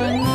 음.